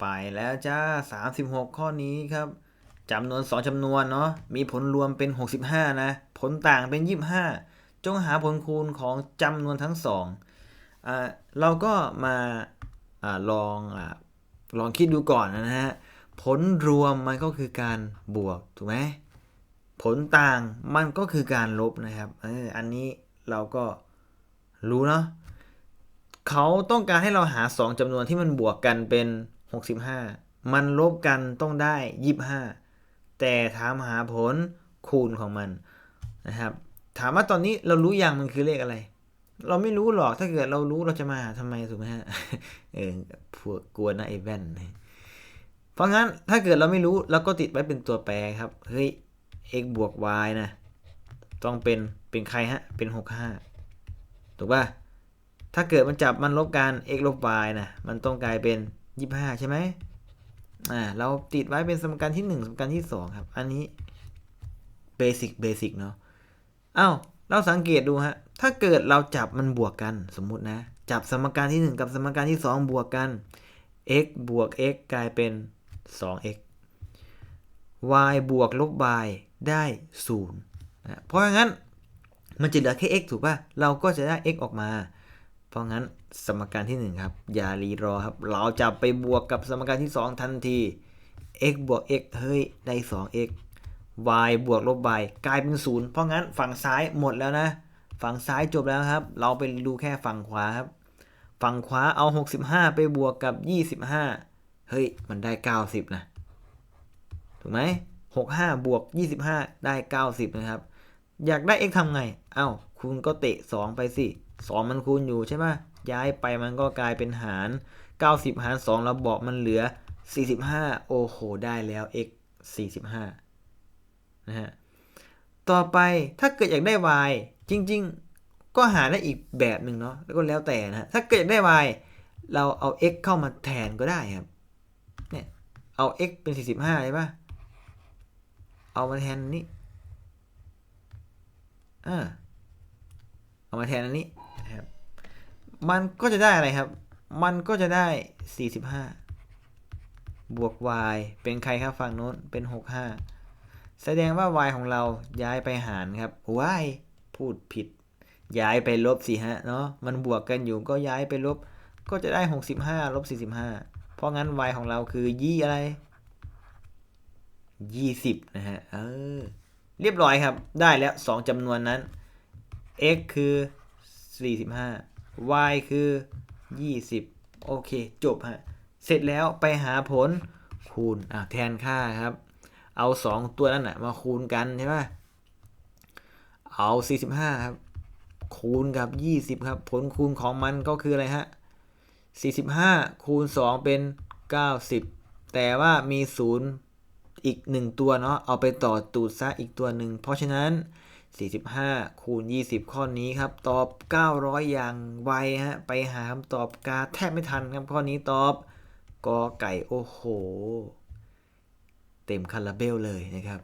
ไปแล้วจ้า 36 ข้อนี้ครับจำนวน 2จำนวนเนาะมีผลรวมเป็น 65 นะ ผลต่างเป็น 25 จงหาผลคูณของจำนวนทั้งสองอ่าเราก็มาอ่าลองอ่าลองคิดดูก่อนนะฮะผลรวมมันก็คือการบวกถูกไหมผลต่างมันก็คือการลบนะครับเอออันนี้เราก็รู้เนาะเขาต้องการให้เราหา 2จำนวนที่มันบวกกันเป็น 65 มันลบกันต้องได้ 25 แต่ถามหาผลคูณของมันนะครับ ถามว่าตอนนี้เรารู้อยังมันคือเลขอะไร เราไม่รู้หรอกถ้าเกิดเรารู้เราจะมาหาทำไมถูกไหมฮะเออพวกกลัวนะไอ้แว่นเพราะงั้นถ้าเกิดเราไม่รู้เราก็ติดไว้เป็นตัวแปรครับเฮ้ย x บวก y นะต้องเป็นเป็นใครฮะเป็น 65 ถูกป่ะถ้าเกิดมันจับมันลบกัน x ลบ y นะมันต้องกลายเป็น 25ใช่ไหมอ่าเราติดไว้เป็นสมการที่1สมการที่2ครับ อันนี้เบสิกเบสิกเนาะเอ้าเราสังเกตดูฮะ ถ้าเกิดเราจับมันบวกกันสมมุตินะ จับสมการที่ 1 กับสมการที่ 2 บวกกัน x บวก x กลายเป็น 2x y บวกลบ y ได้0นะเพราะงั้นมันจะเหลือแค่ x ถูกป่ะ เราก็จะได้ x ออกมา ราะงั้นสมการที่ 1 ครับ อย่ารีรอครับ เราจะไปบวกกับสมการที่ 2 ทันที x บวก x เฮ้ย ได้ 2x y บวกลบ y กลายเป็น 0 เพราะงั้นฝั่งซ้ายหมดแล้วนะ ฝั่งซ้ายจบแล้วครับ เราไปดูแค่ฝั่งขวาครับ ฝั่งขวาเอา 65 ไปบวกกับ 25 เฮ้ย มันได้ 90 นะ ถูกไหม65 บวก 25 ได้ 90 นะครับ อยากได้ x ทำไง เอ้า คุณก็เตะ 2 ไปสิ 2 มันคูณอยู่ใช่ไหมย้ายไปมันก็กลายเป็นหาร 90 หาร 2 เราบอกมันเหลือ 45 โอ้โห ได้แล้ว x 45 นะฮะ ต่อไปถ้าเกิดอยากได้ y จริง ๆ ก็หาได้อีกแบบหนึ่งเนาะแล้วก็แล้วแต่นะฮะถ้าเกิดอยากได้ y เราเอา x เข้ามาแทนก็ได้ครับ เนี่ย เอา x เป็น 45 ใช่ปะเอามาแทนนี้อ่า มาแทนอันนี้นะครับ มันก็จะได้อะไรครับ มันก็จะได้ 45 บวก y เป็นใครครับฝั่งโน้นเป็น 65 แสดงว่า y ของเราย้ายไปหารครับ y พูดผิด ย้ายไปลบสิฮะเนาะ มันบวกกันอยู่ก็ย้ายไปลบ ก็จะได้ 65ลบ45 เพราะงั้น y ของเราคือยี่อะไร 20 นะฮะ เออ เรียบร้อยครับ ได้แล้ว 2จำนวนนั้น x คือ 45 y คือ 20 โอเค จบฮะ เสร็จแล้วไปหาผลคูณอะแทนค่าครับ เอา 2 ตัวนั้นนะมาคูณกันใช่ไหมเอา 45 ครับ คูณกับ 20 ครับ ผลคูณของมันก็คืออะไรฮะ 45 คูณ 2 เป็น 90 แต่ว่ามี 0 อีก 1 ตัวเนาะ เอาไปต่อตูดซะอีกตัวหนึ่ง เพราะฉะนั้น 45 คูณ 20 ข้อนี้ครับ ตอบ 900 อย่างไวฮะ ไปหาคำตอบกาแทบไม่ทันครับ ข้อนี้ตอบกอไก่ โอ้โห เต็มคาราเบลเลยนะครับ